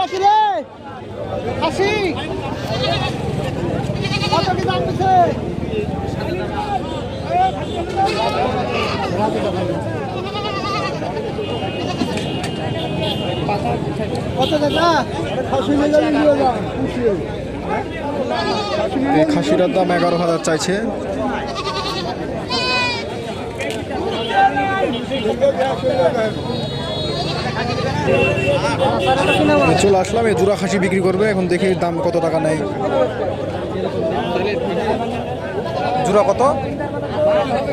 রাখি রে। হাসি কত দাম দাদা? দাম এগারো হাজার চাইছে। চলে আসলাম এই জোড়া খাসি বিক্রি করবে এখন দেখি দাম কত টাকা নেয়। জোড়া কত?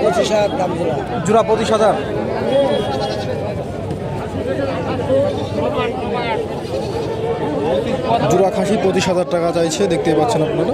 পঁচিশ হাজার দাম জোড়া। জোড়া পঁচিশ হাজার। জোড়া খাসি পঁচিশ হাজার টাকা চাইছে দেখতেই পাচ্ছেন আপনারা।